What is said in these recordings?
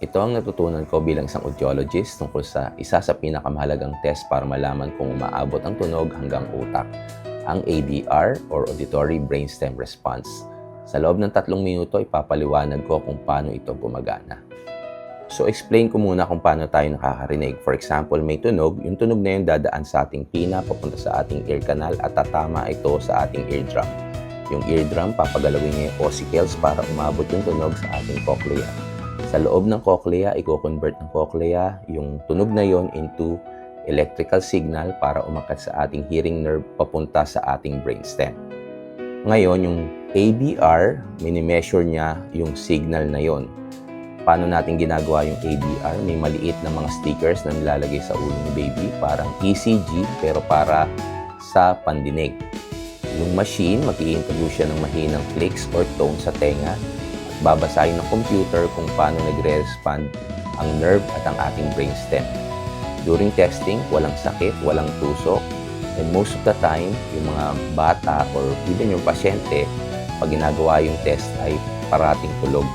Ito ang natutunan ko bilang isang audiologist tungkol sa isa sa pinakamahalagang test para malaman kung umaabot ang tunog hanggang utak, ang ABR or Auditory Brainstem Response. Sa loob ng tatlong minuto, ipapaliwanag ko kung paano ito gumagana. So explain ko muna kung paano tayo nakakarinig. For example, may tunog, yung tunog na yun dadaan sa ating pina, papunta sa ating ear canal at tatama ito sa ating eardrum. Yung eardrum, papagalawin niya yung ossicles para umabot yung tunog sa ating cochlea. Sa loob ng cochlea, i-convert ng cochlea yung tunog na yon into electrical signal para umakat sa ating hearing nerve papunta sa ating brainstem. Ngayon, yung ABR, minimeasure niya yung signal na yon. Paano natin ginagawa yung ABR? May maliit na mga stickers na nilalagay sa ulo ni baby, parang ECG pero para sa pandinig. Yung machine, mag introduce siya ng mahinang clicks or tone sa tenga babasahin ng computer kung paano nagre-respond ang nerve at ang ating brainstem. During testing, walang sakit, walang tusok, and most of the time, yung mga bata or even yung pasyente, pag ginagawa yung test ay parating tulog.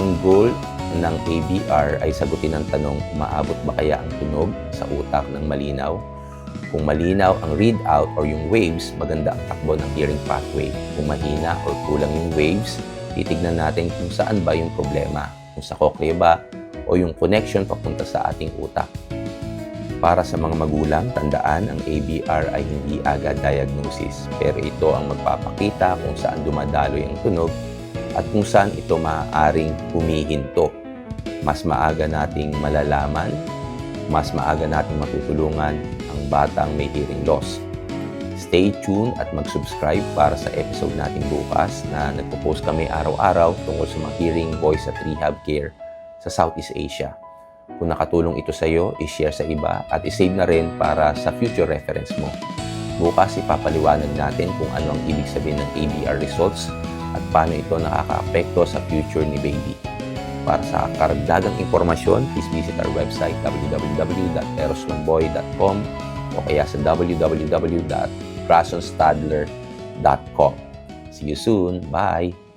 Ang goal ng ABR ay sagutin ang tanong, umaabot ba kaya ang tunog sa utak ng malinaw? Kung malinaw ang readout or yung waves, maganda ang takbo ng hearing pathway. Kung mahina or kulang yung waves, titignan natin kung saan ba yung problema. Kung sa cochlea ba o yung connection papunta sa ating utak. Para sa mga magulang, tandaan ang ABR ay hindi agad diagnosis, pero ito ang magpapakita kung saan dumadaloy ang tunog at kung saan ito maaaring humihinto. Mas maaga nating malalaman, mas maaga nating matutulungan ang batang may hearing loss. Stay tuned at mag-subscribe para sa episode natin bukas na nagpo-post kami araw-araw tungkol sa mga hearing voice at rehab care sa Southeast Asia. Kung nakatulong ito sa iyo, i-share sa iba at i-save na rin para sa future reference mo. Bukas ipapaliwanag natin kung ano ang ibig sabihin ng ABR results at paano ito nakakaapekto sa future ni baby. Para sa karagdagang impormasyon, please visit our website www.eroslomboy.com o kaya sa www.grasonstadler.com. See you soon. Bye!